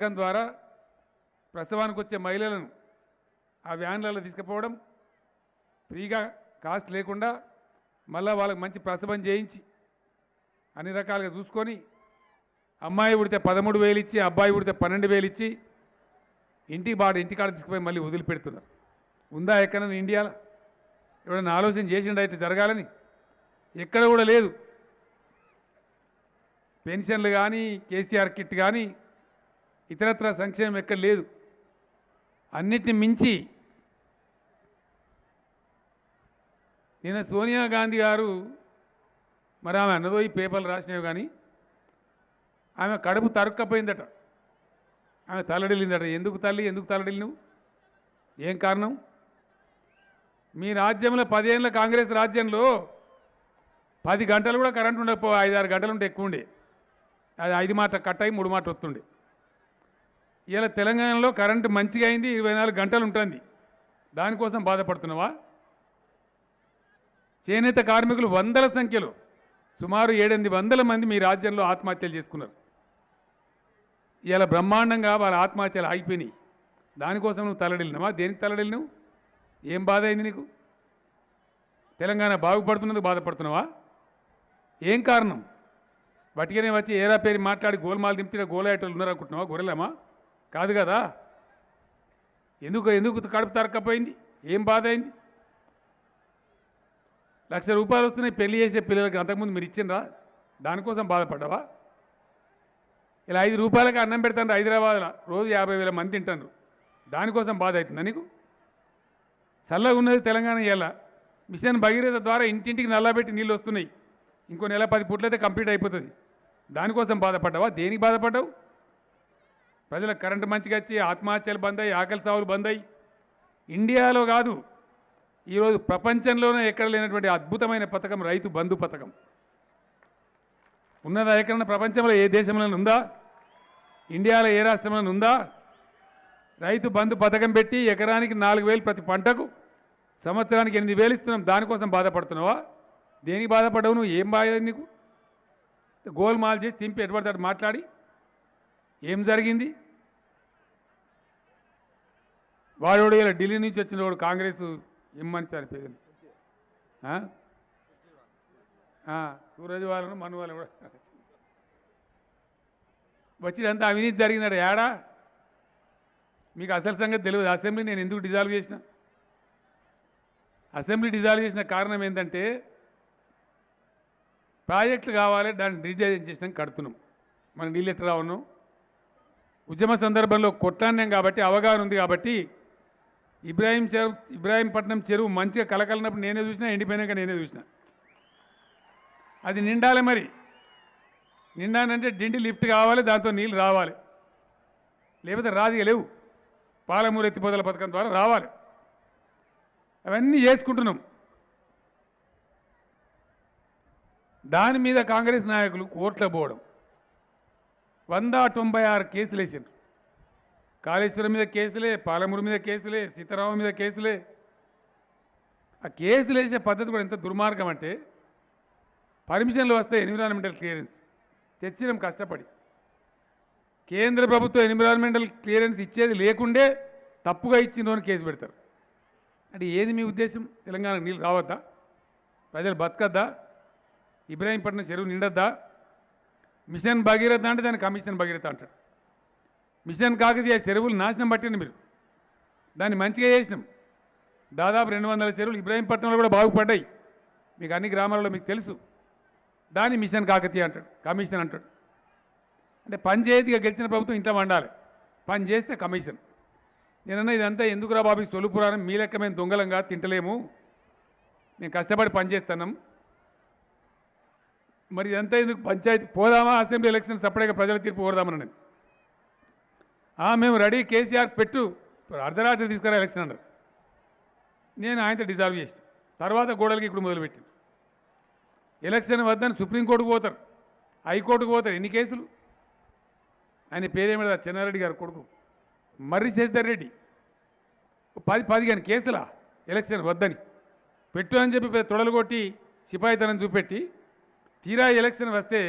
పథకం ద్వారా ప్రసవానికి వచ్చే మహిళలను ఆ వ్యాన్లలో తీసుకుపోవడం ఫ్రీగా కాస్ట్ లేకుండా మళ్ళీ వాళ్ళకి మంచి ప్రసవం చేయించి అన్ని రకాలుగా చూసుకొని అమ్మాయి ఉడితే పదమూడు వేలు ఇచ్చి అబ్బాయి ఉడితే పన్నెండు వేలు ఇచ్చి ఇంటికి బాడ ఇంటికాడ తీసుకుపోయి మళ్ళీ వదిలిపెడుతున్నారు. ఉందా ఎక్కడైనా ఇండియాలో? ఎవడన్నా ఆలోచన చేసిండు అయితే జరగాలని? ఎక్కడ కూడా లేదు. పెన్షన్లు కానీ కేసీఆర్ కిట్ కానీ ఇతరత్ర సంక్షేమం ఎక్కడ లేదు. అన్నిటిని మించి నిన్న సోనియా గాంధీ గారు మరి ఆమె అన్నదో ఈ పేపర్లు రాసినవి కానీ ఆమె కడుపు తరుక్కపోయిందట. ఆమె తల్లడిల్లిందట. ఎందుకు తల్లి? ఎందుకు తల్లడిల్లి ఏం కారణం? మీ రాజ్యంలో పదేళ్ళ కాంగ్రెస్ రాజ్యంలో పది గంటలు కూడా కరెంట్ ఉండకపో ఐదారు గంటలు ఉంటే ఎక్కువ ఉండే. అది ఐదు మాట కట్ అయి మూడు మాట వస్తుండే. ఇలా తెలంగాణలో కరెంటు మంచిగా అయింది ఇరవై నాలుగు గంటలు ఉంటుంది. దానికోసం బాధపడుతున్నావా? చేనేత కార్మికులు వందల సంఖ్యలో సుమారు ఏడెనిమిది వందల మంది మీ రాజ్యంలో ఆత్మహత్యలు చేసుకున్నారు. ఇలా బ్రహ్మాండంగా వాళ్ళ ఆత్మహత్యలు ఆగిపోయినాయి. దానికోసం నువ్వు తలడిల్లినవా? దేనికి తలడిల్లినవు? ఏం బాధ అయింది నీకు? తెలంగాణ బాగుపడుతున్నందుకు బాధపడుతున్నావా? ఏం కారణం? వటికనే వచ్చి ఏరా పేరు మాట్లాడి గోల్మాలు దింపితే గోలయ్యేటోళ్ళు ఉన్నారు అనుకుంటున్నావా గొర్రెలమ్మా? కాదు కదా? ఎందుకు ఎందుకు కడుపు తరక్కపోయింది? ఏం బాధ అయింది లక్ష రూపాయలు వస్తున్నాయి పెళ్ళి చేసే పిల్లలకి అంతకుముందు మీరు ఇచ్చిండ్రా? దానికోసం బాధపడ్డావా? ఇలా ఐదు రూపాయలకి అన్నం పెడతాను హైదరాబాద్లో రోజు యాభై వేల మంది తింటాను దానికోసం బాధ అవుతుందా నీకు? చల్లగా ఉన్నది తెలంగాణ ఇలా మిషన్ భగీరథ ద్వారా ఇంటింటికి నల్లబెట్టి నీళ్ళు వస్తున్నాయి. ఇంకో నెల పది పుట్లయితే కంప్లీట్ అయిపోతుంది. దానికోసం బాధపడ్డావా? దేనికి బాధపడ్డావు? ప్రజలకు కరెంటు మంచిగా వచ్చి ఆత్మహత్యలు బంద్ అయ్యి ఆకలి సావులు బంద్. అయ్యి ఇండియాలో కాదు ఈరోజు ప్రపంచంలోనే ఎక్కడ లేనటువంటి అద్భుతమైన పథకం రైతు బంధు పథకం. ఉన్నదా ఎక్కడన్నా ప్రపంచంలో ఏ దేశంలో ఉందా? ఇండియాలో ఏ రాష్ట్రంలో ఉందా? రైతు బంధు పథకం పెట్టి ఎకరానికి నాలుగు వేలు ప్రతి పంటకు సంవత్సరానికి ఎనిమిది వేలు ఇస్తున్నాం. దానికోసం బాధపడుతున్నావా? దేనికి బాధపడవు నువ్వు? ఏం బాధ నీకు? గోల్మాల్ చేసి తింపి ఎటువంటి మాట్లాడి ఏం జరిగింది? వాడు ఇలా ఢిల్లీ నుంచి వచ్చిన వాడు కాంగ్రెస్ ఇమ్మని సార్ పేరు సూరజ్ వాళ్ళను మను వాళ్ళు కూడా. వచ్చినంత అవినీతి జరిగిందట. ఏడా? మీకు అసలు సంగతి తెలియదు. అసెంబ్లీ నేను ఎందుకు డిజాల్వ్ చేసిన? అసెంబ్లీ డిజాల్వ్ చేసిన కారణం ఏంటంటే ప్రాజెక్టులు కావాలి దాన్ని డిజైన్ చేసినాం కడుతున్నాం. మనం నీళ్ళు ఎట్లా ఉన్నాం? ఉద్యమ సందర్భంలో కొట్లాడినాం కాబట్టి అవగాహన ఉంది కాబట్టి ఇబ్రాహీం చెరువు ఇబ్రాహీంపట్నం చెరువు మంచిగా కలకలినప్పుడు నేనే చూసినా ఎండిపోయినాక నేనే చూసిన. అది నిండాలి మరి. నిండానంటే డిండి లిఫ్ట్ కావాలి దాంతో నీళ్ళు రావాలి. లేకపోతే రాదిగా లేవు. పాలమూరు ఎత్తిపోతల పథకం ద్వారా రావాలి. అవన్నీ చేసుకుంటున్నాం. దాని మీద కాంగ్రెస్ నాయకులు కోట్ల పోవడం వంద తొంభై ఆరు కేసులు వేసిండ్రు. కాళేశ్వరం మీద కేసులే పాలమూరు మీద కేసులే సీతారామం మీద కేసులే. ఆ కేసులు వేసే పద్ధతి కూడా ఎంత దుర్మార్గం అంటే పర్మిషన్లు వస్తే ఎన్విరాన్మెంటల్ క్లియరెన్స్. తెచ్చినాం కష్టపడి. కేంద్ర ప్రభుత్వం ఎన్విరాన్మెంటల్ క్లియరెన్స్ ఇచ్చేది లేకుండే తప్పుగా ఇచ్చిండ్రు కేసు పెడతారు. అంటే ఏది మీ ఉద్దేశం? తెలంగాణకు నీళ్ళు రావద్దా? ప్రజలు బతకద్దా? ఇబ్రాహీంపట్నం చెరువు నిండద్దా? మిషన్ భగీరథ అంటే దాన్ని కమిషన్ భగీరథ అంటాడు మిషన్ కాకతీయ చెరువులు నాశనం పట్టింది మీరు. దాన్ని మంచిగా చేసినాం. దాదాపు రెండు వందల చెరువులు ఇబ్రాహీంపట్నంలో కూడా బాగుపడ్డాయి. మీకు అన్ని గ్రామాలలో మీకు తెలుసు. దాన్ని మిషన్ కాకతీయ అంటాడు కమిషన్ అంటాడు అంటే పంచాయతీగా గెలిచిన ప్రభుత్వం ఇంట్లో వండాలి. పని చేస్తే కమిషన్. నేనన్నా ఇదంతా ఎందుకురా బాబు ఈ మీ లెక్క మేము దొంగలంగా తింటలేము. మేము కష్టపడి పని చేస్తున్నాం. మరి ఇదంతా ఎందుకు పంచాయతీ పోదామా? అసెంబ్లీ ఎలక్షన్ సపరేట్గా ప్రజల తీర్పు కోరదామని నేను మేము రెడీ కేసీఆర్ పెట్టు అర్ధరాత్రి తీసుకురా ఎలక్షన్ అన్నారు. నేను ఆయనతో డిజాల్వ్ చేసి తర్వాత గోడలకి ఇప్పుడు మొదలుపెట్టింది ఎలక్షన్ వద్దని సుప్రీంకోర్టుకు పోతారు. హైకోర్టుకు పోతారు ఎన్ని కేసులు? ఆయన పేరేమిడ చెన్నారెడ్డి గారు కొడుకు. మర్రి శశిధర్ రెడ్డి. పది పదిహేను కేసులా ఎలక్షన్ వద్దని. పెట్టు అని చెప్పి తొడలు కొట్టి సిపాయితనం చూపెట్టి తీరా ఎలక్షన్ వస్తే